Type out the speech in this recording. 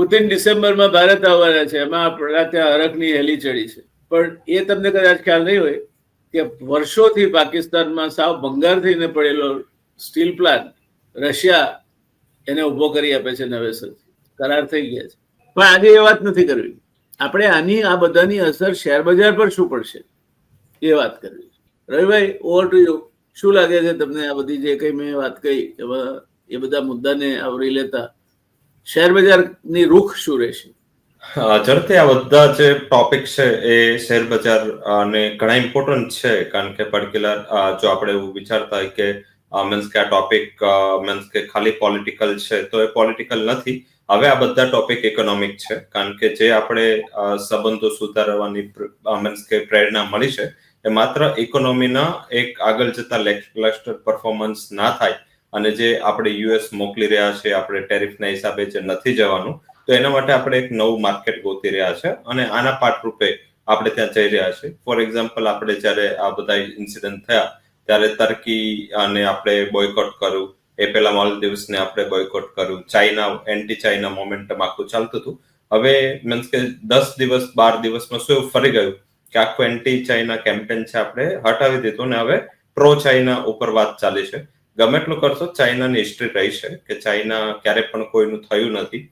Putin ડિસેમ્બરમાં ભારત આવવાના છે. એમાં આપણા ત્યાં અરકની હેલી ચડી છે. પણ એ તમને કદાચ ખ્યાલ નહીં હોય કે વર્ષોથી પાકિસ્તાનમાં સાવ ભંગાર થઈને પડેલો સ્ટીલ પ્લાન્ટ રશિયા એને ઊભો કરી આપે છે નવેસરથી. કરાર થઈ ગયા છે. પણ આજે એ વાત નથી કરવી. આપણે આની, આ બધાની અસર શેર બજાર પર શું પડશે? એ વાત કરવી. રવિભાઈ ઓવર ટુ યુ શું લાગે છે તમને આ બધી જે કઈ મેં વાત કહી એ બધા મુદ્દાને આવરી લેતા? શેર બજારની રૂખ શું રહેશે? જરતે આ બધા જે ટોપિક છે એ શેર બજાર અને ઘણા ઇમ્પોર્ટન્ટ છે. કારણ કે પર્ટિક્યુલર જો આપણે એવું વિચારતા હોય કે મીન્સ કે આ ટોપિક મીન્સ કે ખાલી પોલિટિકલ છે, તો એ પોલિટિકલ નથી. હવે આ બધા ટોપિક ઇકોનોમિક છે. કારણ કે જે આપણે સંબંધો સુધારવાની મીન્સ કે પ્રેરણા મળી છે, એ માત્ર ઇકોનોમીના એક આગળ જતા ક્લસ્ટર પરફોર્મન્સ ના થાય. અને જે આપણે યુએસ મોકલી રહ્યા છે, આપણે ટેરિફના હિસાબે જે નથી જવાનું, તો એના માટે આપણે એક નવું માર્કેટ ગોતી રહ્યા છે અને આના પાઠરૂપે આપણે ત્યાં જઈ રહ્યા છે. ફોર એક્ઝામ્પલ આપણે જ્યારે આ બધા ઇન્સિડન્ટ થયા, ત્યારે તર્કી અને આપણે બોયકોટ કર્યું. એ પહેલા માલદીવ્સને આપણે બોયકોટ કર્યું. ચાઇના એન્ટી ચાઇના મોમેન્ટમ આખું ચાલતું હતું. હવે મીન્સ કે દસ દિવસ, બાર દિવસમાં શું ફરી ગયું કે આખું એન્ટી ચાઇના કેમ્પેન છે આપણે હટાવી દીધું ને હવે પ્રો ચાઇના ઉપર વાત ચાલી છે. ગમે એટલું કરશો ચાઇનાની હિસ્ટ્રી રહી છે કે ચાઇના ક્યારે પણ કોઈનું થયું નથી.